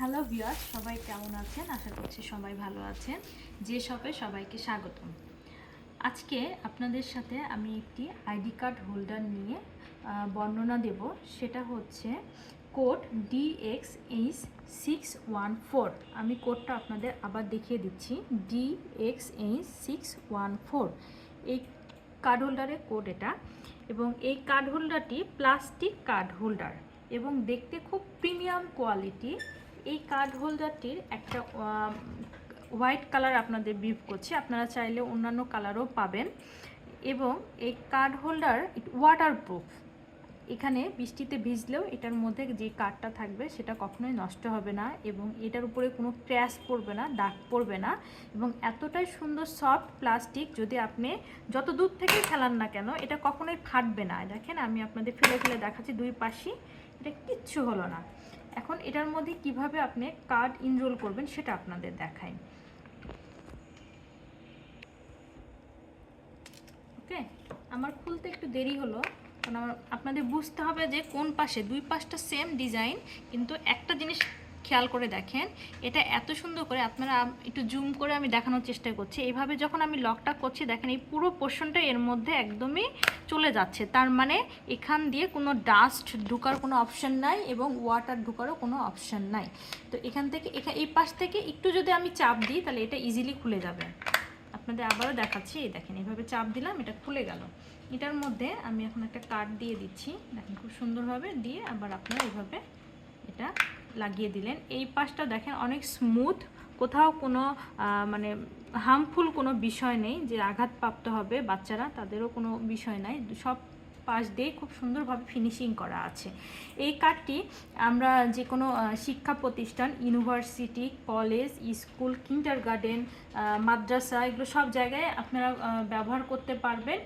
Hello viewers সবাই কেমন আছেন? আশা করছি সবাই ভালো আছেন। যে শপে সবাইকে স্বাগতম। আজকে আপনাদের সাথে আমি একটি আইডি কার্ড হোল্ডার নিয়ে বর্ণনা দেব। সেটা হচ্ছে code DX H six one four আমি কোডটা আপনাদের আবার দেখিয়ে দিচ্ছি। DX H six one four এই কার্ড হোল্ডারের কোড এটা। এবং এই কার্ড হোল্ডারটি প্লাস্টিক কার্ড হোল্ডার। এবং দেখতে খুব প্রিমিয়াম কোয়ালিটি। এই কার্ড হোল্ডারটির একটা হোয়াইট কালার আপনাদের বিভ করছে। আপনারা চাইলে অন্যান্য কালারও পাবেন। এবং এই কার্ড হোল্ডার ওয়াটারপ্রুফ এখানে বৃষ্টিতে ভিজলেও এটার মধ্যে যে কার্ডটা থাকবে সেটা কখনোই নষ্ট হবে না এবং এটার উপরে কোনো ক্র্যাশ পড়বে না, দাগ পড়বে না। এবং এতটাই সুন্দর সফট প্লাস্টিক যদি আপনি যত দূর থেকে খেলান না কেন, এটা কখনোই ফাটবে না। দেখেন আমি আপনাদের ফেলে ফেলে দেখাচ্ছি দুই পাশেই এটা কিচ্ছু হলো না। এখন এটার মধ্যে কীভাবে আপনি কার্ড ইনরোল করবেন সেটা আপনাদের দেখাই। ওকে? আমার খুলতে একটু দেরি হলো, কারণ আমার, আপনাদের বুঝতে হবে যে কোন পাশে, দুই পাশটা সেম ডিজাইন কিন্তু একটা জিনিস খেয়াল করে দেখেন। এটা এত সুন্দর করে আপনারা একটু জুম করে আমি দেখানোর চেষ্টা করছি। এইভাবে যখন আমি লকটা করছি, দেখেন এই পুরো পোর্শনটা এর মধ্যে একদমই চলে যাচ্ছে। তার মানে এখান দিয়ে কোনো ডাস্ট ঢুকার কোনো অপশান নাই এবং ওয়াটার ঢুকারও কোনো অপশান নাই। তো এখান থেকে এখা, এই পাশ থেকে একটু যদি আমি চাপ দিই, তাহলে এটা ইজিলি খুলে যাবে। আপনাদের আবারও দেখাচ্ছি, এই দেখেন এইভাবে চাপ দিলাম, এটা খুলে গেল। এটার মধ্যে আমি এখন একটা কার্ড দিয়ে দিচ্ছি। দেখেন খুব সুন্দরভাবে দিয়ে আবার আপনারা এইভাবে এটা লাগিয়ে দিলেন। এই পাশটা দেখেন অনেক স্মুথ কোথাও কোনো মানে হার্মফুল কোনো বিষয় নেই যে আঘাতপ্রাপ্ত হবে বাচ্চারা, তাদেরও কোনো বিষয় নাই। সব পাশ দিয়ে খুব সুন্দরভাবে ফিনিশিং করা আছে। এই কার্ডটি আমরা যে কোনো শিক্ষা প্রতিষ্ঠান university college school kindergarten মাদ্রাসা, এগুলো সব জায়গায় আপনারা ব্যবহার করতে পারবেন।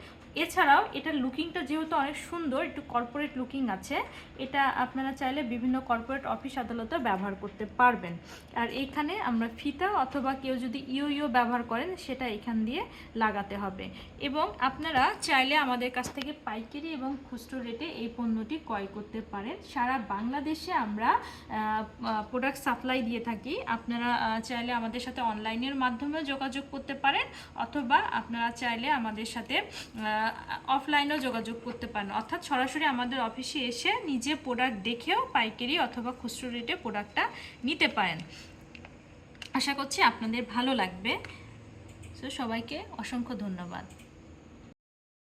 এছাড়াও এটার লুকিংটা যেহেতু অনেক সুন্দর, একটু কর্পোরেট লুকিং আছে, এটা আপনারা চাইলে বিভিন্ন কর্পোরেট অফিস আদালতেও ব্যবহার করতে পারবেন। আর এইখানে আমরা ফিতা অথবা কেউ যদি ইও ইও ব্যবহার করেন, সেটা এখান দিয়ে লাগাতে হবে। এবং আপনারা চাইলে আমাদের কাছ থেকে পাইকারি এবং খুচরো রেটে এই পণ্যটি ক্রয় করতে পারেন। সারা বাংলাদেশে আমরা প্রোডাক্ট সাপ্লাই দিয়ে থাকি। আপনারা চাইলে আমাদের সাথে অনলাইনের মাধ্যমে যোগাযোগ করতে পারেন, অথবা আপনারা চাইলে আমাদের সাথে অফলাইনেও যোগাযোগ করতে পারেন। অর্থাৎ সরাসরি আমাদের অফিসে এসে নিজে প্রোডাক্ট দেখেও পাইকারি অথবা খুচরো রেটে প্রোডাক্টটা নিতে পারেন। আশা করছি আপনাদের ভালো লাগবে। সো সবাইকে অসংখ্য ধন্যবাদ।